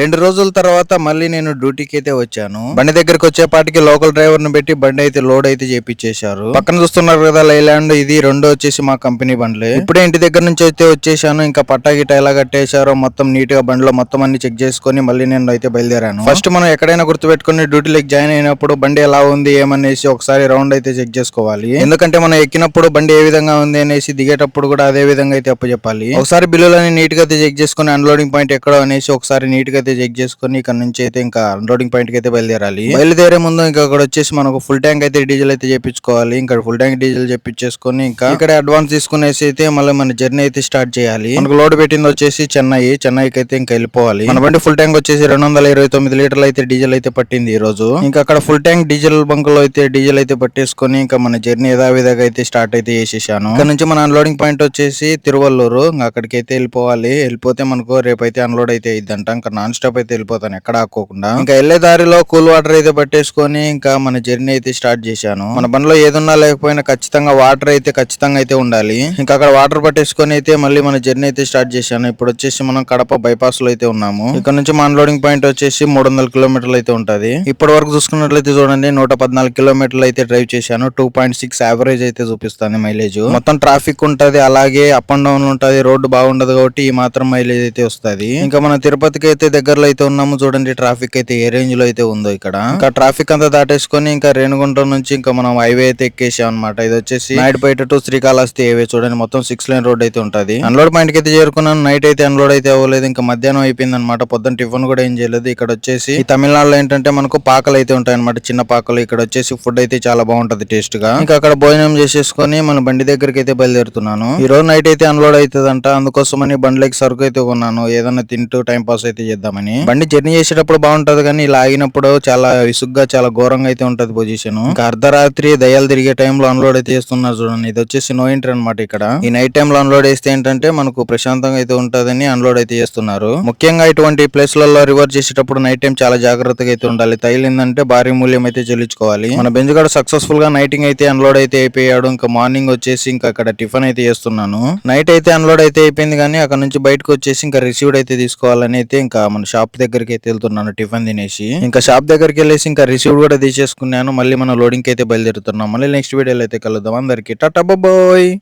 రెండు రోజుల తర్వాత మళ్ళీ నేను డ్యూటీకి అయితే వచ్చాను. బండి దగ్గరకు వచ్చేపాటికి లోకల్ డ్రైవర్ను పెట్టి బండి అయితే లోడ్ అయితే చేపించేశారు పక్కన చూస్తున్నారు కదా లైలాండ్ ఇది రెండో వచ్చేసి మా కంపెనీ బండ్లే. ఇప్పుడే ఇంటి దగ్గర నుంచి అయితే వచ్చేసాను ఇంకా పట్టా గిట్ట ఎలా కట్టేశారో మొత్తం నీట్గా బండిలో మొత్తం అన్ని చెక్ చేసుకొని మళ్ళీ నేను అయితే బయలుదేరాను. ఫస్ట్ మనం ఎక్కడైనా గుర్తుపెట్టుకుని డ్యూటీలోకి జాయిన్ అయినప్పుడు బండి ఎలా ఉంది ఏమనేసి ఒకసారి రౌండ్ అయితే చెక్ చేసుకోవాలి. ఎందుకంటే మనం ఎక్కినప్పుడు బండి ఏ విధంగా ఉంది అనేసి దిగేటప్పుడు కూడా అదే విధంగా అయితే అప్పు చెప్పాలి ఒకసారి బిల్లులని నీట్గా అయితే చెక్ చేసుకుని అన్లోడింగ్ పాయింట్ ఎక్కడో అనేసి ఒకసారి నీట్గా అయితే చెక్ చేసుకుని ఇక్కడ నుంచి అయితే ఇంకా అన్లోడింగ్ పాయింట్కి అయితే బయలుదేరాలి. బయలుదేరే ముందు ఇంకా అక్కడ వచ్చేసి మనకు ఫుల్ ట్యాంక్ అయితే డీజిల్ అయితే చేపించుకోవాలి. ఇంకా ఫుల్ ట్యాంక్ డీజిల్ చేపించేసుకొని ఇంకా ఇక్కడ అడ్వాన్స్ తీసుకునేసి అయితే మళ్ళీ మన జర్నీ అయితే స్టార్ట్ చేయాలి. మనకు లోడ్ పెట్టింది వచ్చేసి చెన్నై. చెన్నైకి అయితే ఇంకా వెళ్ళిపోవాలి. మన బండి ఫుల్ ట్యాంక్ వచ్చేసి రెండు వందల ఇరవై తొమ్మిది లీటర్లు అయితే డీజిల్ అయితే పట్టింది ఈ రోజు. ఇంకా అక్కడ ఫుల్ ట్యాంక్ డీజిల్ బంక్లో అయితే డీజిల్ అయితే పట్టేసుకొని ఇంకా మన జర్నీ యథావిధంగా అయితే స్టార్ట్ అయితే చేసేసాను. ఇక్కడ నుంచి మన అన్లోడింగ్ పాయింట్ వచ్చేసి తిరువల్లూరు. ఇంకా అక్కడికి అయితే వెళ్ళిపోవాలి. వెళ్ళిపోతే మనకు రేపు అయితే అన్లోడ్ అయితే ఇద్దంట ఇంకా నాన్ స్టాప్ అయితే వెళ్ళిపోతాను ఎక్కడ ఆకోకుండా ఇంకా వెళ్ళే దారిలో కూల్ వాటర్ అయితే పట్టేసుకొని ఇంకా మన జర్నీ అయితే స్టార్ట్ చేశాను. మన బండిలో ఏదున్నా లేకపోయినా ఖచ్చితంగా వాటర్ అయితే ఖచ్చితంగా అయితే ఉండాలి. ఇంకా అక్కడ వాటర్ పట్టేసుకొని అయితే మళ్ళీ మన జర్నీ అయితే స్టార్ట్ చేశాను. ఇప్పుడు వచ్చేసి మనం కడప బైపాస్లో అయితే ఉన్నాము. ఇక్కడ నుంచి మన అన్లోడింగ్ పాయింట్ వచ్చేసి మూడు వందల కిలోమీటర్లు అయితే ఉంటది. ఇప్పటి వరకు చూసుకున్నట్లయితే చూడండి నూట పద్నాలుగు కిలోమీటర్లు అయితే డ్రైవ్ చేశాను. టూ పాయింట్ సిక్స్ యావరేజ్ అయితే చూపిస్తుంది మైలేజ్ మొత్తం ట్రాఫిక్ ఉంటది అలాగే అప్ అండ్ డౌన్ ఉంటది రోడ్డు బాగుండదు కాబట్టి ఈ మాత్రం మైలేజ్ అయితే వస్తది. ఇంకా మన తిరుపతికి అయితే దగ్గరలో అయితే ఉన్నాము చూడండి ట్రాఫిక్ అయితే ఏ రేంజ్లో అయితే ఉందో ఇక్కడ. ఇంకా ట్రాఫిక్ అంతా దాటేసుకొని ఇంకా రేణుగుంట నుంచి ఇంకా మనం హైవే అయితే ఎక్కేసాం అనమాట ఇది వచ్చేసి నాయుడుపేట టు శ్రీకాళహస్తి హైవే చూడండి మొత్తం సిక్స్ లైన్ రోడ్ అయితే ఉంటది. అన్లోడ్ పాయింట్కి అయితే చేరుకున్నాను నైట్ అయితే అన్లోడ్ అయితే అవ్వలేదు ఇంకా మధ్యాహ్నం అయిపోయింది అనమాట పొద్దున్న టిఫిన్ కూడా ఏం చేయలేదు. ఇక్కడ వచ్చేసి ఈ తమిళనాడులో ఏంటంటే మనకు పాకలు అయితే ఉంటాయి అనమాట చిన్న పాకలు. ఇక్కడ వచ్చేసి ఫుడ్ అయితే చాలా బాగుంటది టేస్ట్గా. ఇంకా అక్కడ భోజనం చేసేసుకొని మన బండి దగ్గరికి అయితే బయలుదేరుతున్నాను. ఈ రోజు నైట్ అయితే అన్లోడ్ అవుతుందంట. అందుకోసమని బండ్లకి సరుకు అయితే కొన్నాను. ఏదైనా తింటూ టైం పాస్ అయితే చేద్దాం. చేద్దామని బండి జర్నీ చేసేటప్పుడు బాగుంటది కానీ ఇలా ఆగినప్పుడు చాలా విసుగ్గా చాలా ఘోరంగా అయితే ఉంటది పొజిషన్ ఇంకా అర్ధరాత్రి దయాలు తిరిగే టైంలో అన్లోడ్ అయితే చేస్తున్నారు చూడండి. ఇది వచ్చేసి నో ఎంట్రీ అనమాట ఇక్కడ. ఈ నైట్ టైంలో అన్లోడ్ చేస్తే ఏంటంటే మనకు ప్రశాంతంగా అయితే ఉంటదని అన్లోడ్ అయితే చేస్తున్నారు. ముఖ్యంగా ఇటువంటి ప్లేస్లలో రివర్స్ చేసేటప్పుడు నైట్ టైం చాలా జాగ్రత్తగా అయితే ఉండాలి. తగిలిందంటే భారీ మూల్యం అయితే చెల్లించుకోవాలి. మన బెంచ్ గడ సక్సెస్ఫుల్గా నైటింగ్ అయితే అన్లోడ్ అయితే అయిపోయాడు. ఇంకా మార్నింగ్ వచ్చేసి ఇంకా అక్కడ టిఫిన్ అయితే చేస్తున్నాను. నైట్ అయితే అన్లోడ్ అయితే అయిపోయింది కానీ అక్కడ నుంచి బయటకు వచ్చేసి ఇంకా రిసీవ్డ్ అయితే తీసుకోవాలని అయితే ఇంకా మన షాప్ దగ్గరికి అయితే వెళ్తున్నాను టిఫిన్ తినేసి. ఇంకా షాప్ దగ్గరికి వెళ్ళేసి ఇంకా రిసీవ్ కూడా తీసేసుకున్నాను. మళ్ళీ మనం లోడింగ్ అయితే బయలుదేరుతున్నాం. మళ్ళీ నెక్స్ట్ వీడియోలో అయితే కలుద్దాం. అందరికి టాటా బాయ్.